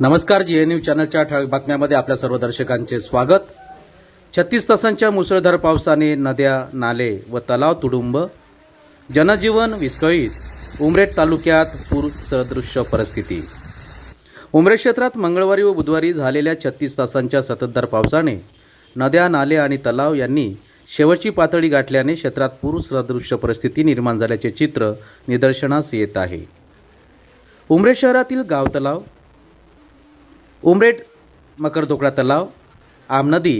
नमस्कार जी न्यूज चॅनलच्या ठळक बातम्यामध्ये आपल्या सर्व दर्शकांचे स्वागत. छत्तीस तासांच्या मुसळधार पावसाने नद्या नाले व तलाव तुडुंब. जनजीवन विस्कळीत. उमरेड तालुक्यात पूर सदृश्य परिस्थिती. उमरेड क्षेत्रात मंगळवारी व बुधवारी झालेल्या छत्तीस तासांच्या सततधार पावसाने नद्या नाले आणि तलाव यांनी शेवटची पातळी गाठल्याने क्षेत्रात पूर सदृश्य परिस्थिती निर्माण झाल्याचे चित्र निदर्शनास येत आहे. उमरेड शहरातील गाव तलाव उमरेड मकरदोकडा तलाव आमनदी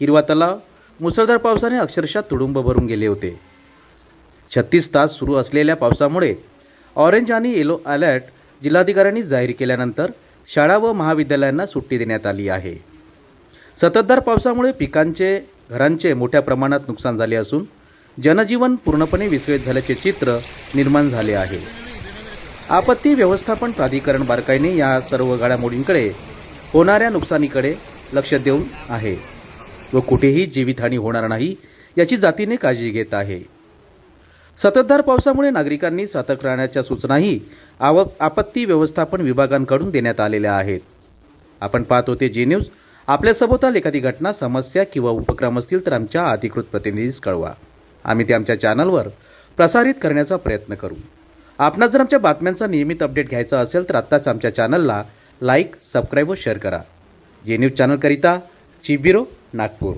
हिरवा तलाव मुसळधार पावसाने अक्षरशः तुडुंब भरून गेले होते. छत्तीस तास सुरू असलेल्या पावसामुळे ऑरेंज आणि येलो अलर्ट जिल्हाधिकाऱ्यांनी जाहीर केल्यानंतर शाळा व महाविद्यालयांना सुट्टी देण्यात आली आहे. सततधार पावसामुळे पिकांचे घरांचे मोठ्या प्रमाणात नुकसान झाले असून जनजीवन पूर्णपणे विस्कळीत झाल्याचे चित्र निर्माण झाले आहे. आपत्ती व्यवस्थापन प्राधिकरण बारकाईने या सर्व घडामोडींकडे होणाऱ्या नुकसानीकडे लक्ष देऊन आहे व कुठेही जीवितहानी होणार नाही याची जातीने काळजी घेत आहे. सततधार पावसामुळे नागरिकांनी सतर्क राहण्याच्या सूचनाही आव आपत्ती व्यवस्थापन विभागांकडून देण्यात आलेल्या आहेत. आपण पाहत होते जी न्यूज आपल्या सभोवताल एखादी घटना समस्या किंवा उपक्रम असतील तर आमच्या अधिकृत प्रतिनिधीस कळवा. आम्ही ते आमच्या चॅनलवर प्रसारित करण्याचा प्रयत्न करू. आपणास जर आमच्या बातम्यांचा नियमित अपडेट घ्यायचा असेल तर आत्ताच आमच्या चॅनलला लाईक सबस्क्राईब व शेअर करा. जे न्यूज चॅनलकरिता चिबिरो नागपूर.